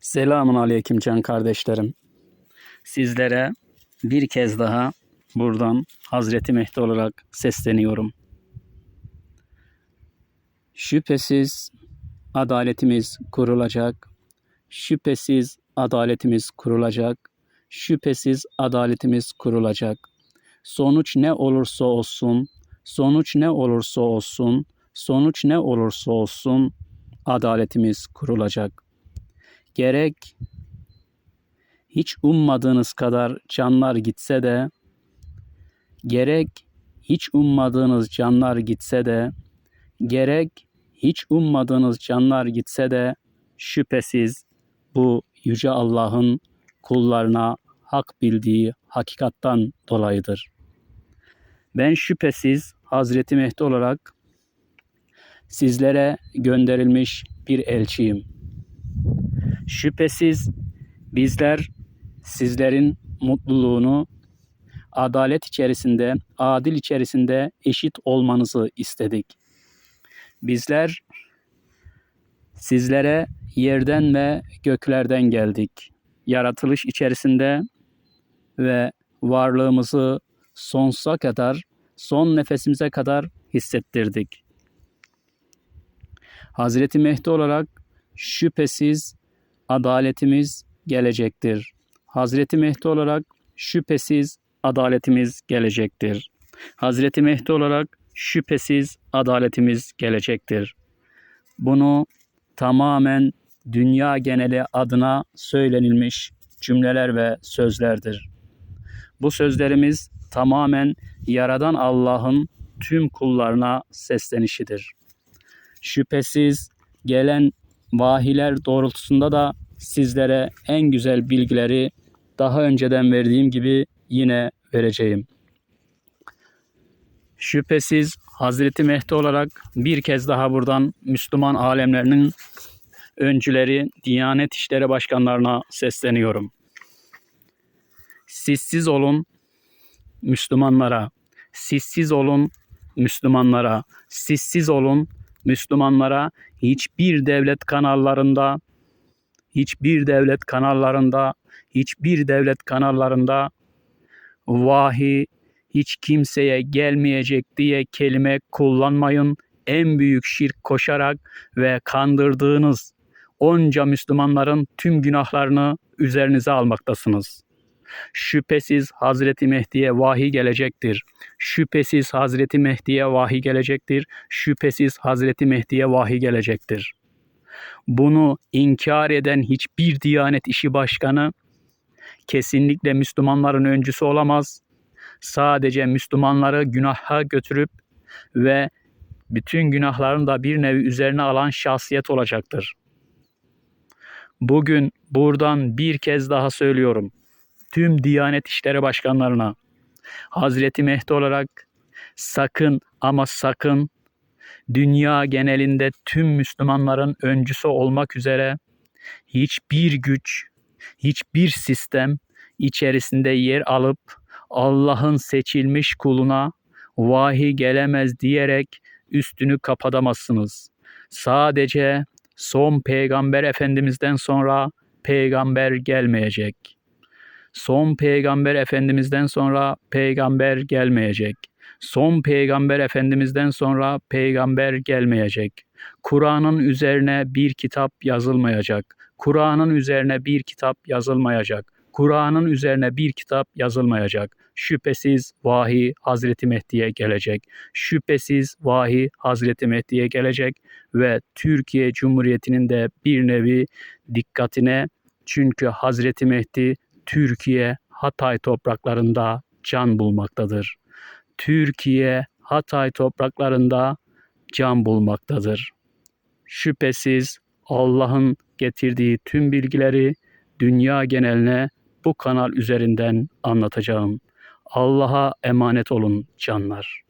Selamun aleyküm can kardeşlerim. Sizlere bir kez daha buradan Hazreti Mehdi olarak sesleniyorum. Şüphesiz adaletimiz kurulacak. Şüphesiz adaletimiz kurulacak. Şüphesiz adaletimiz kurulacak. Sonuç ne olursa olsun, sonuç ne olursa olsun, sonuç ne olursa olsun adaletimiz kurulacak. Gerek hiç ummadığınız kadar canlar gitse de gerek hiç ummadığınız canlar gitse de gerek hiç ummadığınız canlar gitse de şüphesiz bu yüce Allah'ın kullarına hak bildiği hakikattan dolayıdır. Ben şüphesiz Hazreti Mehdi olarak sizlere gönderilmiş bir elçiyim. Şüphesiz bizler sizlerin mutluluğunu adalet içerisinde, adil içerisinde eşit olmanızı istedik. Bizler sizlere yerden ve göklerden geldik. Yaratılış içerisinde ve varlığımızı sonsuza kadar, son nefesimize kadar hissettirdik. Hazreti Mehdi olarak şüphesiz adaletimiz gelecektir. Hazreti Mehdi olarak şüphesiz adaletimiz gelecektir. Hazreti Mehdi olarak şüphesiz adaletimiz gelecektir. Bunu tamamen dünya geneli adına söylenilmiş cümleler ve sözlerdir. Bu sözlerimiz tamamen Yaradan Allah'ın tüm kullarına seslenişidir. Şüphesiz gelen vahiler doğrultusunda da sizlere en güzel bilgileri daha önceden verdiğim gibi yine vereceğim. Şüphesiz Hazreti Mehdi olarak bir kez daha buradan Müslüman alemlerinin öncüleri Diyanet İşleri Başkanlarına sesleniyorum. Sizsiz olun Müslümanlara, sizsiz olun Müslümanlara, sizsiz olun Müslümanlara hiçbir devlet kanallarında hiçbir devlet kanallarında hiçbir devlet kanallarında vahiy hiç kimseye gelmeyecek diye kelime kullanmayın. En büyük şirk koşarak ve kandırdığınız onca Müslümanların tüm günahlarını üzerinize almaktasınız. Şüphesiz Hazreti Mehdi'ye vahiy gelecektir. Şüphesiz Hazreti Mehdi'ye vahiy gelecektir. Şüphesiz Hazreti Mehdi'ye vahiy gelecektir. Bunu inkar eden hiçbir Diyanet işi başkanı kesinlikle Müslümanların öncüsü olamaz. Sadece Müslümanları günaha götürüp ve bütün günahlarını da bir nevi üzerine alan şahsiyet olacaktır. Bugün buradan bir kez daha söylüyorum. Tüm Diyanet İşleri Başkanlarına Hazreti Mehdi olarak sakın ama sakın dünya genelinde tüm Müslümanların öncüsü olmak üzere hiçbir güç, hiçbir sistem içerisinde yer alıp Allah'ın seçilmiş kuluna vahiy gelemez diyerek üstünü kapatamazsınız. Sadece son peygamber efendimizden sonra peygamber gelmeyecek. Son peygamber efendimizden sonra peygamber gelmeyecek. Son peygamber efendimizden sonra peygamber gelmeyecek. Kur'an'ın üzerine bir kitap yazılmayacak. Kur'an'ın üzerine bir kitap yazılmayacak. Kur'an'ın üzerine bir kitap yazılmayacak. Şüphesiz vahiy Hazreti Mehdi'ye gelecek. Şüphesiz vahiy Hazreti Mehdi'ye gelecek ve Türkiye Cumhuriyeti'nin de bir nevi dikkatine çünkü Hazreti Mehdi Türkiye Hatay topraklarında can bulmaktadır. Türkiye Hatay topraklarında can bulmaktadır. Şüphesiz Allah'ın getirdiği tüm bilgileri dünya geneline bu kanal üzerinden anlatacağım. Allah'a emanet olun canlar.